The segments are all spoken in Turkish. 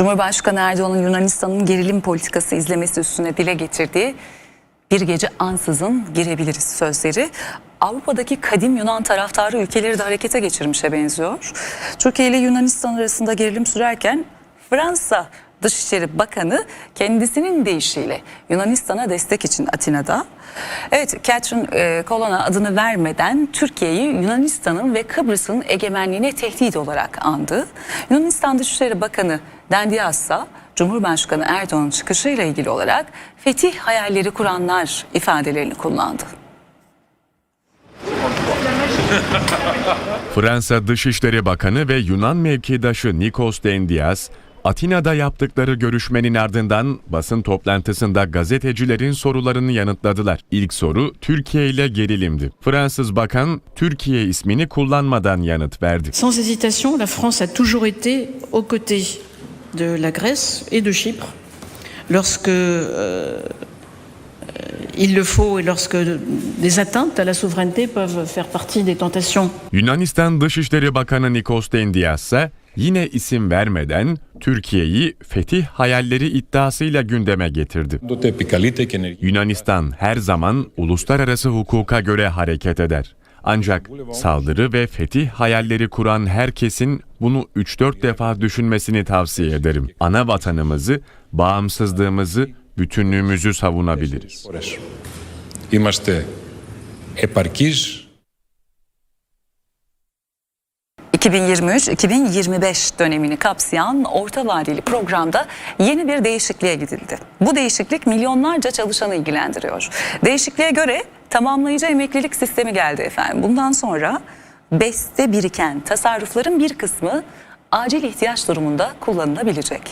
Cumhurbaşkanı Erdoğan'ın Yunanistan'ın gerilim politikası izlemesi üstüne dile getirdiği bir gece ansızın girebiliriz sözleri Avrupa'daki kadim Yunan taraftarı ülkeleri de harekete geçirmişe benziyor. Türkiye ile Yunanistan arasında gerilim sürerken Fransa Dışişleri Bakanı kendisinin deyişiyle Yunanistan'a destek için Atina'da. Evet Catherine e, Colonna adını vermeden Türkiye'yi Yunanistan'ın ve Kıbrıs'ın egemenliğine tehdit olarak andı. Yunanistan Dışişleri Bakanı Dendiasa Cumhurbaşkanı Erdoğan'ın çıkışıyla ilgili olarak fetih hayalleri kuranlar ifadelerini kullandı. Fransa Dışişleri Bakanı ve Yunan mevkidaşı Nikos Dendias, Atina'da yaptıkları görüşmenin ardından basın toplantısında gazetecilerin sorularını yanıtladılar. İlk soru Türkiye ile gerilimdi. Fransız bakan Türkiye ismini kullanmadan yanıt verdi. Sans hésitation, la France a toujours été aux côtés de la Grèce et de Chypre lorsque euh, il le faut et lorsque des atteintes à la souveraineté peuvent faire partie des tentations. Yunanistan Dışişleri Bakanı Nikos Dendias ise yine isim vermeden Türkiye'yi fetih hayalleri iddiasıyla gündeme getirdi. Yunanistan her zaman uluslararası hukuka göre hareket eder. Ancak saldırı ve fetih hayalleri kuran herkesin bunu 3-4 defa düşünmesini tavsiye ederim. Ana vatanımızı, bağımsızlığımızı, bütünlüğümüzü savunabiliriz. İmaste eparkis 2023-2025 dönemini kapsayan orta vadeli programda yeni bir değişikliğe gidildi. Bu değişiklik milyonlarca çalışanı ilgilendiriyor. Değişikliğe göre tamamlayıcı emeklilik sistemi geldi efendim. Bundan sonra BES'te biriken tasarrufların bir kısmı acil ihtiyaç durumunda kullanılabilecek.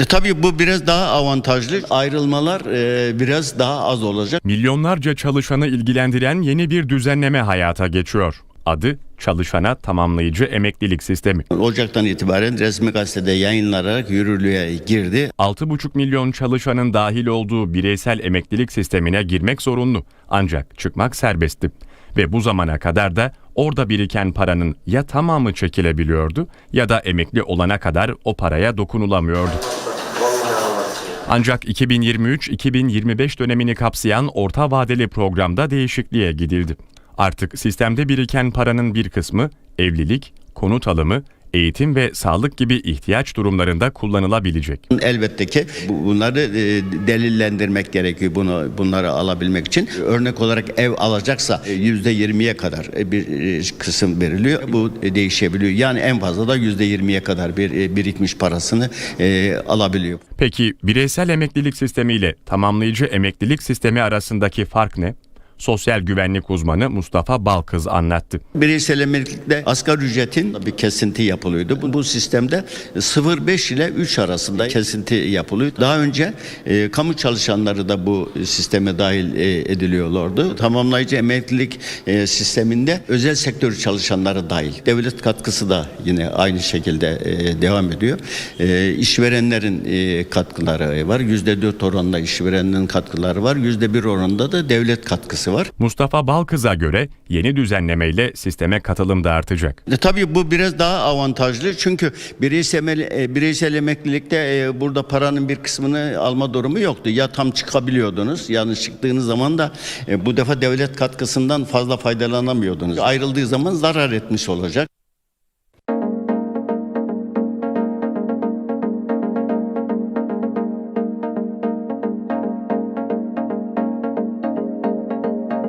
E, Tabii bu biraz daha avantajlı. Ayrılmalar e, biraz daha az olacak. Milyonlarca çalışanı ilgilendiren yeni bir düzenleme hayata geçiyor. Adı Çalışana Tamamlayıcı Emeklilik Sistemi. Ocaktan itibaren resmi gazetede yayınlanarak yürürlüğe girdi. 6,5 milyon çalışanın dahil olduğu bireysel emeklilik sistemine girmek zorunlu. Ancak çıkmak serbestti. Ve bu zamana kadar da orada biriken paranın ya tamamı çekilebiliyordu ya da emekli olana kadar o paraya dokunulamıyordu. Ancak 2023-2025 dönemini kapsayan orta vadeli programda değişikliğe gidildi. Artık sistemde biriken paranın bir kısmı evlilik, konut alımı, eğitim ve sağlık gibi ihtiyaç durumlarında kullanılabilecek. Elbette ki bu- bunları e, delillendirmek gerekiyor bunu bunları alabilmek için. Örnek olarak ev alacaksa e, yüzde yirmiye kadar e, bir e, kısım veriliyor. Bu e, değişebiliyor. Yani en fazla da yüzde yirmiye kadar bir e, birikmiş parasını e, alabiliyor. Peki bireysel emeklilik sistemi ile tamamlayıcı emeklilik sistemi arasındaki fark ne? Sosyal güvenlik uzmanı Mustafa Balkız anlattı. Bireysel emeklilikte asgari ücretin bir kesinti yapılıyordu. Bu, sistemde 0,5 ile 3 arasında kesinti yapılıyor. Daha önce e, kamu çalışanları da bu sisteme dahil e, ediliyorlardı. Tamamlayıcı emeklilik e, sisteminde özel sektör çalışanları dahil. Devlet katkısı da yine aynı şekilde e, devam ediyor. E, işverenlerin e, katkıları var. %4 oranında işverenin katkıları var. %1 oranında da devlet katkısı var. Mustafa Balkız'a göre yeni düzenlemeyle sisteme katılım da artacak. E, tabii bu biraz daha avantajlı çünkü bireysel, e, bireysel emeklilikte e, burada paranın bir kısmını alma durumu yoktu. Ya tam çıkabiliyordunuz yani çıktığınız zaman da e, bu defa devlet katkısından fazla faydalanamıyordunuz. Ayrıldığı zaman zarar etmiş olacak.